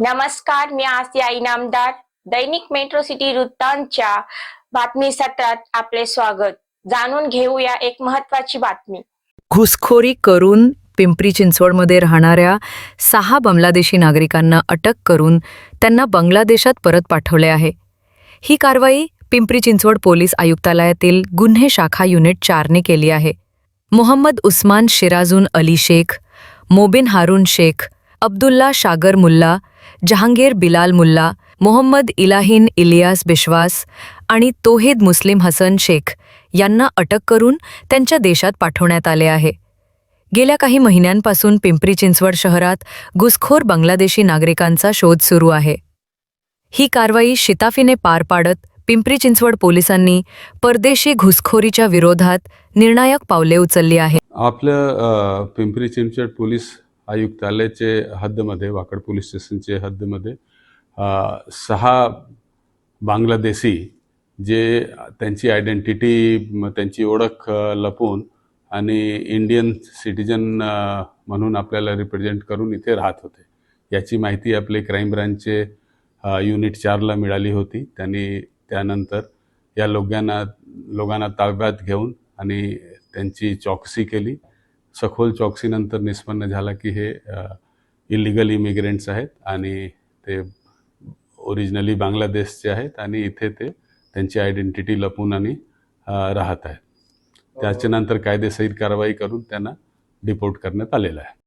नमस्कार मी आसिया इनामदार दैनिक metro city वृत्तांतच्या बातमी सत्रात आपले स्वागत. जाणून घेऊया एक महत्वाची बातमी. घुसखोरी करून पिंपरी चिंचवडमध्ये राहणाऱ्या सहा बांगलादेशी नागरिकांना अटक करून त्यांना बांगलादेशात परत पाठवले आहे. ही कारवाई पिंपरी चिंचवड पोलीस आयुक्तालयातील गुन्हे शाखा युनिट चारने केली आहे. मोहम्मद उस्मान शिराजून अली शेख मोबिन हारून शेख अब्दुल्ला शागर मुल्ला जहांगीर बिलाल मुल्ला मोहम्मद इलाहीन इलियास बिश्वास आणि तोहेद मुस्लिम हसन शेख यांना अटक करून त्यांच्या देशात पाठवण्यात आले आहे. गेल्या काही महिन्यांपासून पिंपरी चिंचवड शहरात घुसखोर बांगलादेशी नागरिकांचा शोध सुरू आहे. ही कारवाई शिताफीने पार पाडत पिंपरी चिंचवड पोलिसांनी परदेशी घुसखोरीच्या विरोधात निर्णायक पावले उचलली आहे आपलं पिंपरी चिंचवड पोलीस आयुक्तालयाचे हद्दमध्ये वाकड पोलीस स्टेशनचे हद्दमध्ये सहा बांगलादेशी जे त्यांची आयडेंटिटी त्यांची ओळख लपवून आणि इंडियन सिटिजन म्हणून आपल्याला रिप्रेझेंट करून इथे राहत होते. याची माहिती आपले क्राईम ब्रांचचे युनिट चारला मिळाली होती. त्यांनी त्यानंतर या लोकांना लोकांना ताब्यात घेऊन आणि त्यांची चौकशी केली. सखोल चौकशीनंतर निष्पन्न झाला की हे इलिगल इमिग्रेंट्स आहेत आणि ते ओरिजिनली बांगलादेशचे आहेत आणि इथे ते त्यांची आयडेंटिटी लपून आणि राहत आहेत. त्याच्यानंतर कायदेशीर कारवाई करून त्यांना डिपोर्ट करण्यात आलेलं आहे.